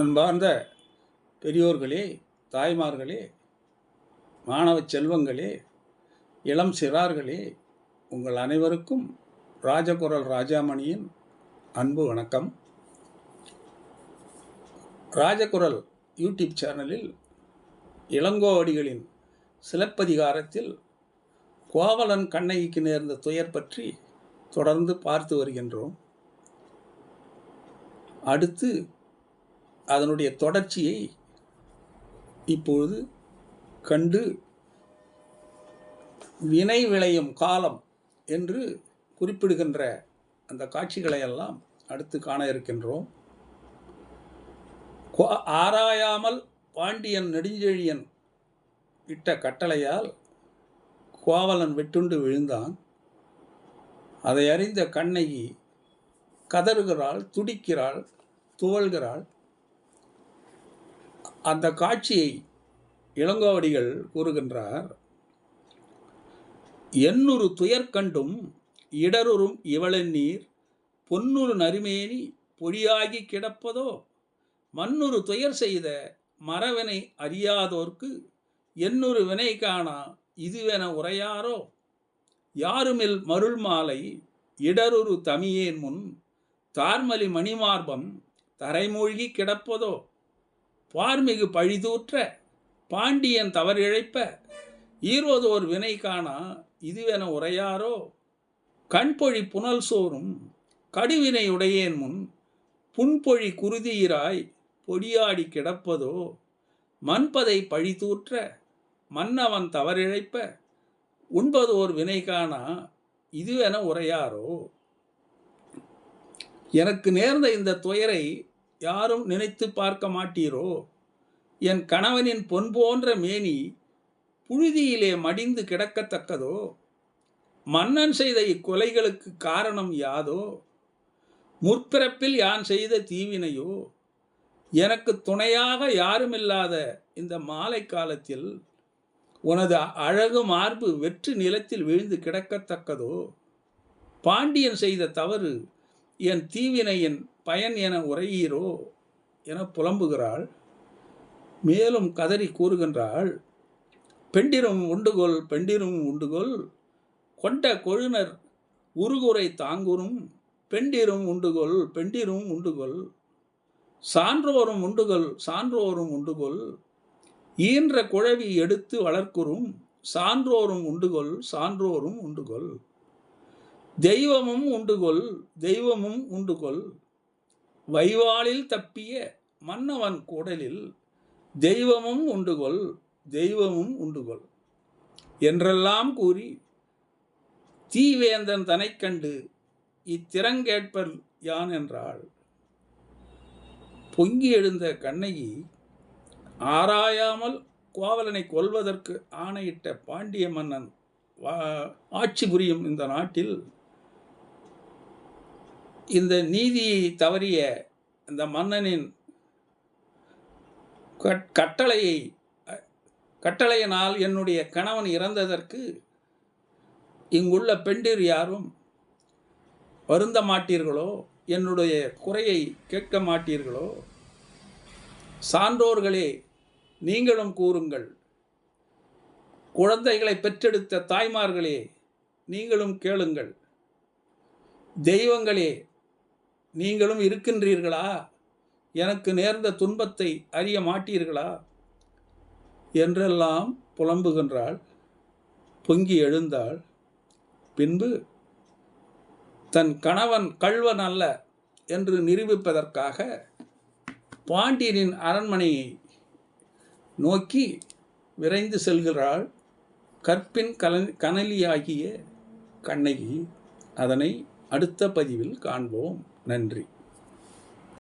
அன்பார்ந்த பெரியோர்களே தாய்மார்களே மாணவ செல்வங்களே இளம் சிறார்களே உங்கள் அனைவருக்கும் ராஜகுரல் ராஜாமணியின் அன்பு வணக்கம். ராஜகுரல் யூடியூப் சேனலில் இளங்கோவடிகளின் சிலப்பதிகாரத்தில் கோவலன் கண்ணகிக்கு நேர்ந்த துயர் பற்றி தொடர்ந்து பார்த்து வருகின்றோம். அடுத்து அதனுடைய தொடர்ச்சியை இப்பொழுது கண்டு வினை விளையும் காலம் என்று குறிப்பிடுகின்ற அந்த காட்சிகளையெல்லாம் அடுத்து காண இருக்கின்றோம். கோ- ஆராயாமல் பாண்டியன் நெடுஞ்செழியன் இட்ட கட்டளையால் கோவலன் வெட்டுண்டு விழுந்தான். அதை அறிந்த கண்ணகி கதறுகிறாள் துடிக்கிறாள் துவள்கிறாள். அந்த காட்சியை இளங்கோவடிகள் கூறுகின்றார் எண்ணூறு துயர் கண்டும் இடருறும் இவளெண்ணீர் பொன்னூறு நறுமேனி பொடியாகி கிடப்பதோ? மண்ணுறு துயர் செய்த மரவினை அறியாதோர்க்கு எண்ணூறு வினை காணா இதுவென உரையாரோ? யாருமில் மருள் மாலை இடருறு தமியேன் முன் தார்மலி மணிமார்பம் தரைமூழ்கி கிடப்பதோ? பார்மிகு பழிதூற்ற பாண்டியன் தவறிழைப்ப ஒரு வினை காணா இதுவென உரையாரோ? கண்பொழி புனல் சோறும் கடுவினை உடையேன் முன் புன்பொழி குருதியிராய் பொடியாடி கிடப்பதோ? மண்பதை பழிதூற்ற மன்னவன் தவறிழைப்ப உண்பது ஒரு வினை காணா இதுவென உரையாரோ? எனக்கு நேர்ந்த இந்த துயரை யாரும் நினைத்து பார்க்க மாட்டீரோ? என் கணவனின் பொன் போன்ற மேனி புழுதியிலே மடிந்து கிடக்கத்தக்கதோ? மன்னன் செய்த இக்கொலைகளுக்கு காரணம் யாதோ? முற்பிறப்பில் யான் செய்த தீவினையோ? எனக்கு துணையாக யாருமில்லாத இந்த மாலை காலத்தில் உனது அழகு மார்பு வெற்று நிலத்தில் விழுந்து கிடக்கத்தக்கதோ? பாண்டியன் செய்த தவறு என் தீவினையின் பயன் என உரையீரோ என புலம்புகிறாள். மேலும் கதறி கூறுகின்றாள். பெண்டிரும் உண்டுகொள் பெண்டிரும் உண்டுகொள் கொண்ட கொழுனர் உருகுரை தாங்குறும் பெண்டிரும் உண்டுகொள் பெண்டிரும் உண்டுகொள் சான்றோரும் உண்டுகொள் சான்றோரும் உண்டுகொள் ஈன்ற குழவி எடுத்து வளர்க்குறும் சான்றோரும் உண்டுகொள் சான்றோரும் உண்டுகொள் தெய்வமும் உண்டுகொள் தெய்வமும் உண்டுகொள். வைவாளில் தப்பிய மன்னவன் கூடலில் தெய்வமும் உண்டுகொள் தெய்வமும் உண்டுகொள். என்றெல்லாம் கூறி தீவேந்தன் தனைக் கண்டு இத்திறங்கேட்பர் யான் என்றாள். பொங்கி எழுந்த கண்ணகி ஆராயாமல் கோவலனை கொல்வதற்கு ஆணையிட்ட பாண்டிய மன்னன் வா- ஆட்சி புரியும் இந்த நாட்டில் இந்த நீதியை தவறிய இந்த மன்னனின் கட்- கட்டளையை கட்டளையினால் என்னுடைய கணவன் இறந்ததற்கு இங்குள்ள பெண்டிர் யாரும் வருந்த மாட்டீர்களோ? என்னுடைய குறையை கேட்க மாட்டீர்களோ? சான்றோர்களே நீங்களும் கூறுங்கள். குழந்தைகளை பெற்றெடுத்த தாய்மார்களே நீங்களும் கேளுங்கள். தெய்வங்களே நீங்களும் இருக்கின்றீர்களா? எனக்கு நேர்ந்த துன்பத்தை அறிய மாட்டீர்களா? என்றெல்லாம் புலம்புகின்றாள். பொங்கி எழுந்தாள். பின்பு தன் கணவன் கள்வன் அல்ல என்று நிரூபிப்பதற்காக பாண்டியனின் அரண்மனையை நோக்கி விரைந்து செல்கிறாள் கற்பின் கல கனலியாகிய கண்ணகி. அதனை அடுத்த பதிவில் காண்போம். நன்றி.